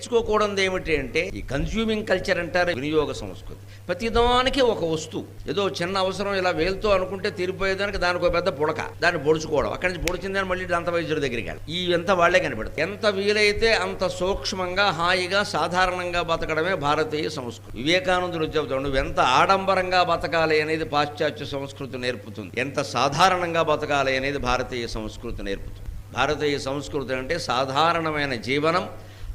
నేర్చుకోకూడదు ఏమిటి అంటే ఈ కన్స్యూమింగ్ కల్చర్ అంటారు వినియోగ సంస్కృతి. ప్రతిదానికి ఒక వస్తువు. ఏదో చిన్న అవసరం ఇలా వేలుతో అనుకుంటే తీరిపోయేదానికి దానికి ఒక పెద్ద పుడక దాన్ని పొడుచుకోవడం అక్కడి నుంచి పొడిచిందని మళ్ళీ దంత వైద్యుడి దగ్గరికి ఈ ఎంత వాళ్ళే కనబడతాయి ఎంత వీలైతే అంత సూక్ష్మంగా హాయిగా సాధారణంగా బతకడమే భారతీయ సంస్కృతి. వివేకానందుడు చెబుతాడు నువ్వు ఎంత ఆడంబరంగా బతకాలి అనేది పాశ్చాత్య సంస్కృతి నేర్పుతుంది. ఎంత సాధారణంగా బతకాలి అనేది భారతీయ సంస్కృతి నేర్పుతుంది. భారతీయ సంస్కృతి అంటే సాధారణమైన జీవనం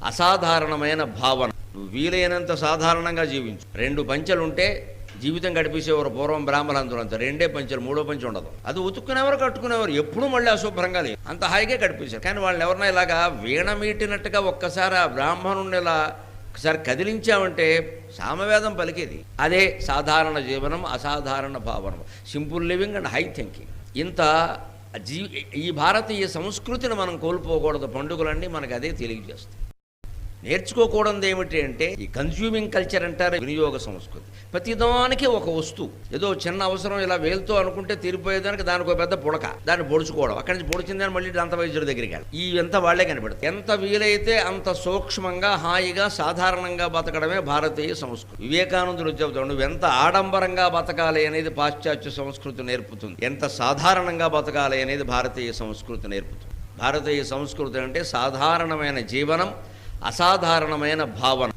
అసాధారణమైన భావన. నువ్వు వీలైనంత సాధారణంగా జీవించు. రెండు పంచెలుంటే జీవితం గడిపేసేవారు పూర్వం బ్రాహ్మణులందరూ అంత. రెండే పంచెలు మూడో పంచె ఉండదు. అది ఉతుక్కునేవారు కట్టుకునేవారు. ఎప్పుడు మళ్ళీ అశుభ్రంగా లేదు అంత హాయిగా గడిపేశారు. కానీ వాళ్ళని ఎవరినా ఇలాగా వీణమీటినట్టుగా ఒక్కసారి ఆ బ్రాహ్మణుని ఇలా ఒకసారి కదిలించామంటే సామవేదం పలికేది. అదే సాధారణ జీవనం అసాధారణ భావనం. Simple living and high thinking. ఇంత జీ ఈ భారతీయ సంస్కృతిని మనం కోల్పోకూడదు. పండుగలన్నీ మనకు అదే తెలియజేస్తాయి. నేర్చుకోకూడదు ఏమిటి అంటే ఈ కన్స్యూమింగ్ కల్చర్ అంటారు వినియోగ సంస్కృతి. ప్రతిదానికి ఒక వస్తువు ఏదో చిన్న అవసరం ఇలా వేలుతో అనుకుంటే తీరిపోయేదానికి దానికి ఒక పెద్ద పుడక. దాన్ని పొడుచుకోవడం. అక్కడి నుంచి పొడిచిందని మళ్ళీ దంత వైద్యుడి దగ్గరికి ఈ ఎంత వాళ్ళే కనబడుతుంది ఎంత వీలైతే అంత సూక్ష్మంగా హాయిగా సాధారణంగా బతకడమే భారతీయ సంస్కృతి. వివేకానందుడు చెబుతాడు నువ్వు ఎంత ఆడంబరంగా బతకాలి అనేది పాశ్చాత్య సంస్కృతి నేర్పుతుంది. ఎంత సాధారణంగా బతకాలి అనేది భారతీయ సంస్కృతి నేర్పుతుంది. భారతీయ సంస్కృతి అంటే సాధారణమైన జీవనం అసాధారణమైన భావన.